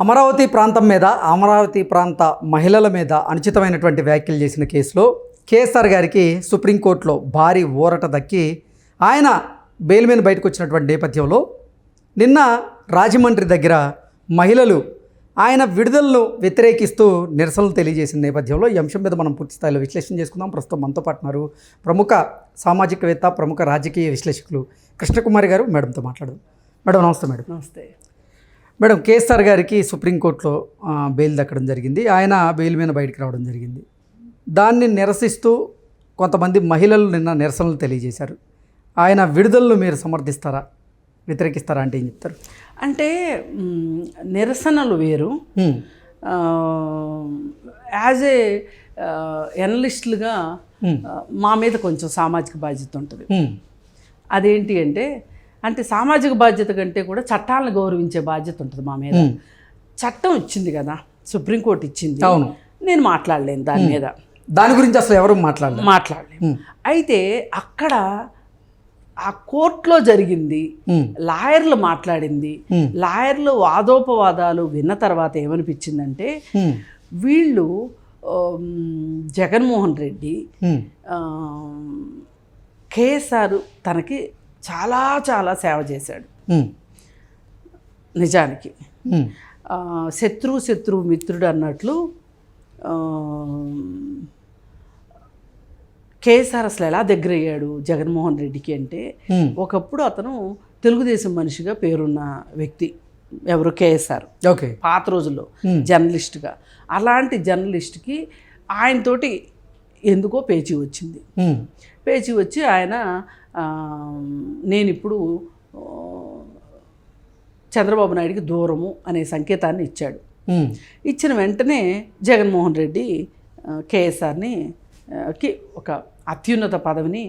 అమరావతి ప్రాంతం మీద అమరావతి ప్రాంత మహిళల మీద అనుచితమైనటువంటి వ్యాఖ్యలు చేసిన కేసులో కేసీఆర్ గారికి సుప్రీంకోర్టులో భారీ ఊరట దక్కి ఆయన బెయిల్ మీద బయటకు వచ్చినటువంటి నేపథ్యంలో నిన్న రాజమండ్రి దగ్గర మహిళలు ఆయన విడుదలను వ్యతిరేకిస్తూ నిరసనలు తెలియజేసిన నేపథ్యంలో ఈ అంశం మీద మనం పూర్తి స్థాయిలో విశ్లేషణ చేసుకుందాం. ప్రస్తుతం మనతో పాటు ఉన్నారు ప్రముఖ సామాజికవేత్త ప్రముఖ రాజకీయ విశ్లేషకులు కృష్ణకుమారి గారు. మేడంతో మాట్లాడదాం. మేడం నమస్తే మేడం. నమస్తే. మేడం కేఎస్ఆర్ గారికి సుప్రీంకోర్టులో బెయిల్ దక్కడం జరిగింది. ఆయన బెయిల్ మీద బయటికి రావడం జరిగింది. దాన్ని నిరసిస్తూ కొంతమంది మహిళలు నిన్న నిరసనలు తెలియజేశారు. ఆయన విడుదలను మీరు సమర్థిస్తారా? వ్యతిరేకిస్తారా అంటే ఏం చెప్తారు? అంటే నిరసనలు వేరు. యాజ్ ఏ ఎనలిస్టులుగా. మా మీద కొంచెం సామాజిక బాధ్యత ఉంటుంది. అదేంటి అంటే అంటే సామాజిక బాధ్యత కంటే కూడా చట్టాలను గౌరవించే బాధ్యత ఉంటుంది మా మీద. చట్టం ఇచ్చింది కదా సుప్రీంకోర్టు ఇచ్చింది అవును నేను మాట్లాడలేను దాని మీద దాని గురించి అసలు ఎవరు మాట్లాడలేదు మాట్లాడలేను Hmm. అయితే అక్కడ ఆ కోర్టులో జరిగింది. లాయర్లు మాట్లాడింది. లాయర్లు వాదోపవాదాలు విన్న తర్వాత ఏమనిపించిందంటే. వీళ్ళు జగన్మోహన్ రెడ్డి కేఎస్ఆర్ తనకి చాలా చాలా సేవ చేశాడు. నిజానికి శత్రువు శత్రువు మిత్రుడు అన్నట్లు కేఎస్ఆర్ అసలు ఎలా దగ్గర అయ్యాడు జగన్మోహన్ రెడ్డికి అంటే. ఒకప్పుడు అతను తెలుగుదేశం మనిషిగా పేరున్న వ్యక్తి ఎవరు కేఎస్ఆర్ ఓకే పాత రోజుల్లో. జర్నలిస్ట్గా అలాంటి జర్నలిస్ట్కి ఆయనతోటి ఎందుకో పేచీ వచ్చింది. పేచీ వచ్చి ఆయన నేను ఇప్పుడు చంద్రబాబు నాయుడికి దూరము అనే సంకేతాన్ని ఇచ్చాడు. ఇచ్చిన వెంటనే జగన్మోహన్ రెడ్డి కేఎస్ఆర్ని కి ఒక అత్యున్నత పదవిని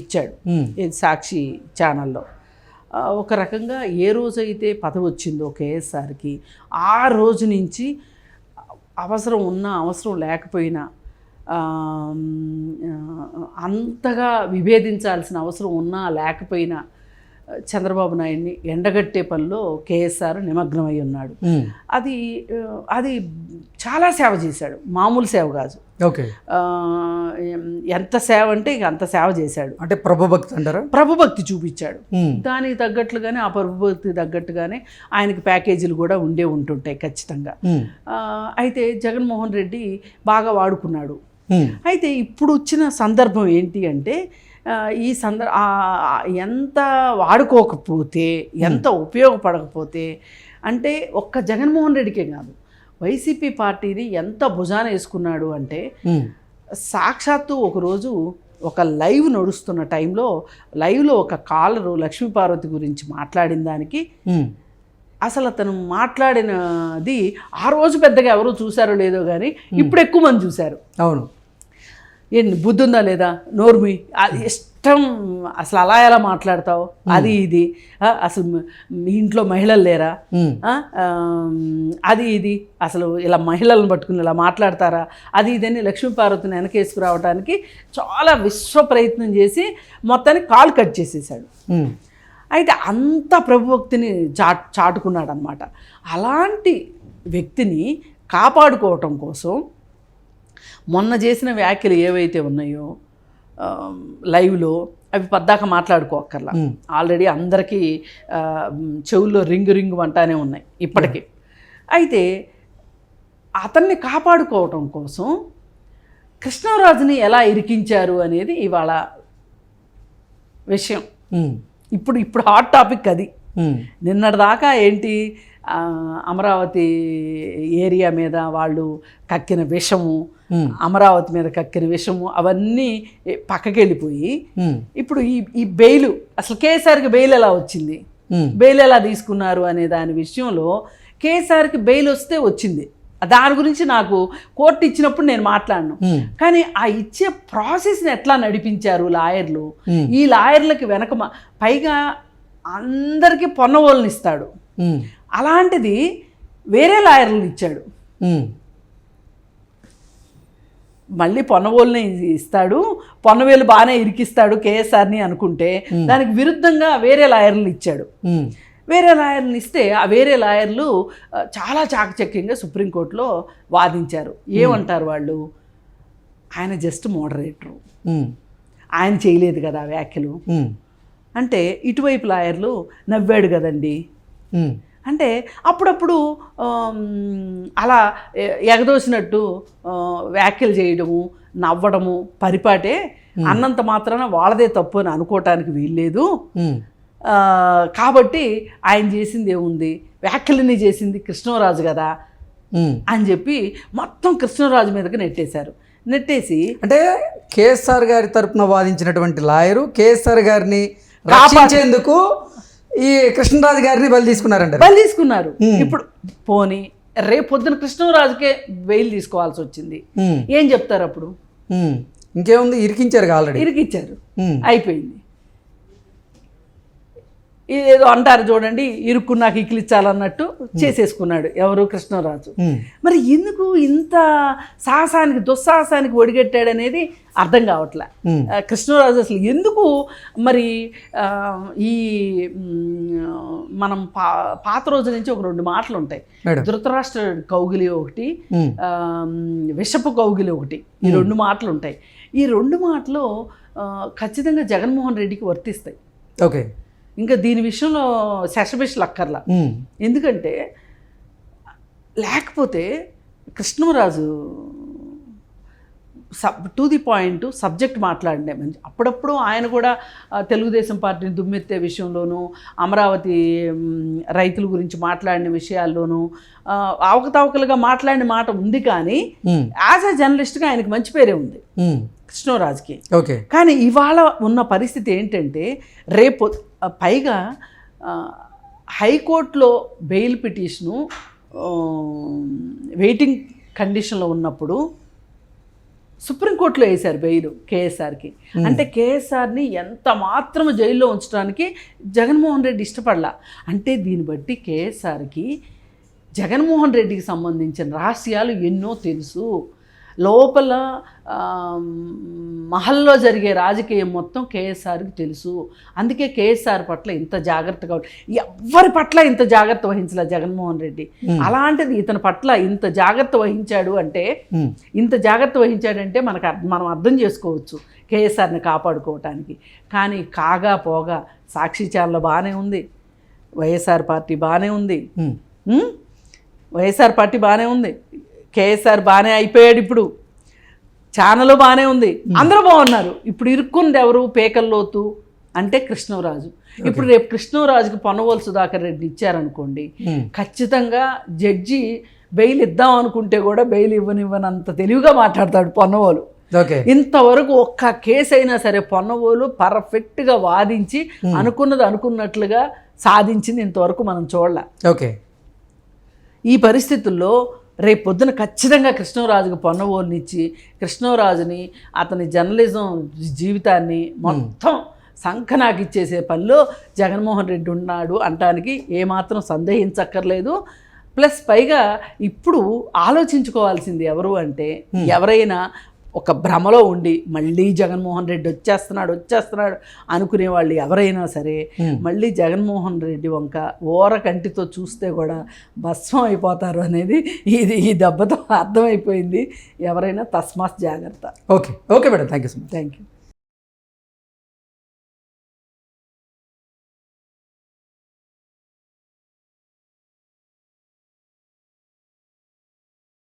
ఇచ్చాడు. ఇది సాక్షి ఛానల్లో ఒక రకంగా ఏ రోజైతే పదవి వచ్చిందో కేఎస్ఆర్కి ఆ రోజు నుంచి అవసరం ఉన్నా అవసరం లేకపోయినా అంతగా విభేదించాల్సిన అవసరం ఉన్నా లేకపోయినా చంద్రబాబు నాయుడిని ఎండగట్టే పనిలో కేఎస్ఆర్ నిమగ్నమై ఉన్నాడు. అది అది చాలా సేవ చేశాడు. మామూలు సేవ కాదు. ఓకే. ఎంత సేవ అంటే ఇక అంత సేవ చేశాడు. అంటే ప్రభుభక్తి అంటారా? ప్రభుభక్తి చూపించాడు. దానికి తగ్గట్లుగానే ఆ ప్రభుభక్తి తగ్గట్టుగానే ఆయనకి ప్యాకేజీలు కూడా ఉండే ఉంటుంటాయి ఖచ్చితంగా. అయితే జగన్మోహన్ రెడ్డి బాగా వాడుకున్నాడు. అయితే ఇప్పుడు వచ్చిన సందర్భం ఏంటి అంటే ఈ సందర్ ఎంత వాడుకోకపోతే ఎంత ఉపయోగపడకపోతే అంటే ఒక్క జగన్మోహన్ రెడ్డికే కాదు వైసీపీ పార్టీని ఎంత భుజాన వేసుకున్నాడు అంటే. సాక్షాత్తు ఒకరోజు ఒక లైవ్ నడుస్తున్న టైంలో లైవ్లో ఒక కాలరు లక్ష్మీపార్వతి గురించి మాట్లాడిన దానికి. అసలు అతను మాట్లాడినది ఆ రోజు పెద్దగా ఎవరు చూశారో లేదో కానీ ఇప్పుడు ఎక్కువ మంది చూశారు. అవును. ఏంటి బుద్ధి ఉందా లేదా? నోర్మి. అది ఇష్టం అసలు అలా ఎలా మాట్లాడతావు? అది ఇది. అసలు మీ- ఇంట్లో మహిళలు లేరా? అది ఇది. అసలు ఇలా మహిళలను పట్టుకుని ఇలా మాట్లాడతారా? అది ఇదని లక్ష్మీపార్వతిని వెనకేసుకురావడానికి చాలా విశ్వ ప్రయత్నం చేసి మొత్తానికి కాలు కట్ చేసేసాడు. అయితే అంత ప్రభుభక్తిని చాట్ చాటుకున్నాడు అనమాట అలాంటి వ్యక్తిని కాపాడుకోవటం కోసం మొన్న చేసిన వ్యాఖ్యలు ఏవైతే ఉన్నాయో లైవ్లో అవి పద్దాక మాట్లాడుకోక్కర్లా. ఆల్రెడీ అందరికీ చెవుల్లో రింగు రింగు అంటానే ఉన్నాయి ఇప్పటికీ అయితే అతన్ని కాపాడుకోవటం కోసం కృష్ణరాజుని ఎలా ఇరికించారు అనేది ఇవాళ విషయం. ఇప్పుడు ఇప్పుడు హాట్ టాపిక్ అది. నిన్నటిదాకా ఏంటి అమరావతి ఏరియా మీద వాళ్ళు కక్కిన విషము. అమరావతి మీద కక్కిన విషము అవన్నీ పక్కకి వెళ్ళిపోయి హ్మ్. ఇప్పుడు ఈ ఈ బెయిల్ అసలు కేసీఆర్కి బెయిల్ ఎలా వచ్చింది. బెయిల్ ఎలా తీసుకున్నారు అనే దాని విషయంలో కేసీఆర్కి బెయిల్ వస్తే వచ్చింది దాని గురించి నాకు కోర్టు ఇచ్చినప్పుడు నేను మాట్లాడను. కానీ ఆ ఇచ్చే ప్రాసెస్ని ఎట్లా నడిపించారు లాయర్లు. ఈ లాయర్లకి వెనక పైగా అందరికీ పొన్నవోళ్ళని ఇస్తాడు. అలాంటిది వేరే లాయర్లను ఇచ్చాడు. మళ్ళీ పొన్నవోళ్ళని ఇస్తాడు పొన్నవేలు బాగానే ఇరికిస్తాడు కేఎస్ఆర్ని అనుకుంటే దానికి విరుద్ధంగా వేరే లాయర్లు ఇచ్చాడు. వేరే లాయర్ని ఇస్తే ఆ వేరే లాయర్లు చాలా చాకచక్యంగా సుప్రీంకోర్టులో వాదించారు. ఏమంటారు వాళ్ళు? ఆయన జస్ట్ మోడరేటరు. ఆయన చేయలేదు కదా వ్యాఖ్యలు. అంటే ఇటువైపు లాయర్లు నవ్వాడు కదండి. అంటే అప్పుడప్పుడు అలా ఎగదోసినట్టు వ్యాఖ్యలు చేయడము నవ్వడము పరిపాటే అన్నంత మాత్రాన వాళ్ళదే తప్పు అని అనుకోవటానికి వీల్లేదు. కాబట్టి ఆయన చేసింది ఏముంది? వ్యాఖ్యలన్నీ చేసింది కృష్ణరాజు కదా. అని చెప్పి మొత్తం కృష్ణరాజు మీదకి నెట్టేశారు. నెట్టేసి అంటే కేఎస్ఆర్ గారి తరపున వాదించినటువంటి లాయరు కేఎస్ఆర్ గారిని రక్షించేందుకు ఈ కృష్ణరాజు గారిని బలి తీసుకున్నారంట బలి తీసుకున్నారు. ఇప్పుడు పోని రేపు పొద్దున కృష్ణరాజుకే బెయిల్ తీసుకోవాల్సి వచ్చింది. ఏం చెప్తారు అప్పుడు. ఇంకేముంది? ఇరికించారు ఆల్రెడీ ఇరికిచ్చారు. అయిపోయింది. ఏదో అంటారు చూడండి ఇరుక్కు నాకు ఇక్కిలిచ్చాలన్నట్టు చేసేసుకున్నాడు ఎవరు? కృష్ణరాజు. మరి ఎందుకు ఇంత సాహసానికి దుస్సాహసానికి ఒడిగట్టాడనేది అర్థం కావట్లే? కృష్ణరాజు అసలు ఎందుకు మరి ఈ మనం పా పాత రోజు నుంచి ఒక రెండు మాటలు ఉంటాయి. ధృతరాష్ట్ర కౌగిలి ఒకటి విషపు కౌగిలి ఒకటి ఈ రెండు మాటలు ఉంటాయి. ఈ రెండు మాటలు ఖచ్చితంగా జగన్మోహన్ రెడ్డికి వర్తిస్తాయి. ఓకే. ఇంకా దీని విషయంలో శశబిషలు అక్కర్లా ఎందుకంటే లేకపోతే Krishnaraju sub to the point subject మాట్లాడినే మంచి అప్పుడప్పుడు ఆయన కూడా తెలుగుదేశం పార్టీని దుమ్మెత్తే విషయంలోనూ అమరావతి రైతుల గురించి మాట్లాడిన విషయాల్లోనూ అవకతవకలుగా మాట్లాడిన మాట ఉంది కానీ యాజ్ ఎ జర్నలిస్ట్గా ఆయనకు మంచి పేరే ఉంది. కృష్ణరాజుకి ఓకే. కానీ ఇవాళ ఉన్న పరిస్థితి ఏంటంటే రేపు పైగా హైకోర్టులో బెయిల్ పిటిషను వెయిటింగ్ కండిషన్లో ఉన్నప్పుడు సుప్రీంకోర్టులో వేశారు బెయిల్ కేఎస్ఆర్కి. అంటే కేఎస్ఆర్ని ఎంత మాత్రం జైల్లో ఉంచడానికి జగన్మోహన్ రెడ్డి ఇష్టపడలా. అంటే దీన్ని బట్టి కేఎస్ఆర్కి జగన్మోహన్ రెడ్డికి సంబంధించిన రహస్యాలు ఎన్నో తెలుసు. లోపల మహల్లో జరిగే రాజకీయం మొత్తం కేఎస్ఆర్కి తెలుసు. అందుకే కేఎస్ఆర్ పట్ల ఇంత జాగ్రత్తగా ఎవ్వరి పట్ల ఇంత జాగ్రత్త వహించలే జగన్మోహన్ రెడ్డి. అలాంటిది ఇతని పట్ల ఇంత జాగ్రత్త వహించాడు అంటే ఇంత జాగ్రత్త వహించాడంటే మనకు మనం అర్థం చేసుకోవచ్చు కేఎస్ఆర్ని కాపాడుకోవటానికి. కానీ కాగా పోగా సాక్షి ఛానల్ బాగానే ఉంది. వైఎస్ఆర్ పార్టీ బాగానే ఉంది? వైఎస్ఆర్ పార్టీ బాగానే ఉంది. కేఎస్ఆర్ బాగానే అయిపోయాడు ఇప్పుడు. ఛానల్ బాగానే ఉంది. అందరూ బాగున్నారు. ఇప్పుడు ఇరుక్కుంది ఎవరు? పేకల్లోతు అంటే కృష్ణరాజు. ఇప్పుడు రేపు కృష్ణరాజుకి పొన్నవోలు సుధాకర్ రెడ్డి ఇచ్చారనుకోండి. ఖచ్చితంగా జడ్జి బెయిల్ ఇద్దాం అనుకుంటే కూడా బెయిల్ ఇవ్వనివ్వనంత తెలివిగా మాట్లాడతాడు పొన్నవోలు. ఓకే. ఇంతవరకు ఒక్క కేసు అయినా సరే పొన్నవోలు పర్ఫెక్ట్గా వాదించి అనుకున్నది అనుకున్నట్లుగా సాధించింది ఇంతవరకు మనం చూడలే. ఓకే. ఈ పరిస్థితుల్లో రేపు పొద్దున ఖచ్చితంగా కృష్ణరాజుకు పొన్నవోలునిచ్చి కృష్ణరాజుని అతని జర్నలిజం జీవితాన్ని మొత్తం సంఖనాకిచ్చేసే పనిలో జగన్మోహన్ రెడ్డి ఉన్నాడు అంటానికి ఏమాత్రం సందేహించక్కర్లేదు. ప్లస్ పైగా ఇప్పుడు ఆలోచించుకోవాల్సింది ఎవరు అంటే ఎవరైనా ఒక భ్రమలో ఉండి మళ్ళీ జగన్మోహన్ రెడ్డి వచ్చేస్తున్నాడు వచ్చేస్తున్నాడు అనుకునే వాళ్ళు ఎవరైనా సరే మళ్ళీ జగన్మోహన్ రెడ్డి వంక ఓర కంటితో చూస్తే కూడా భస్మం అయిపోతారు అనేది ఇది ఈ దెబ్బతో అర్థమైపోయింది. ఎవరైనా తస్మాత్ జాగ్రత్త. Okay. Okay madam. Thank you so much. Thank you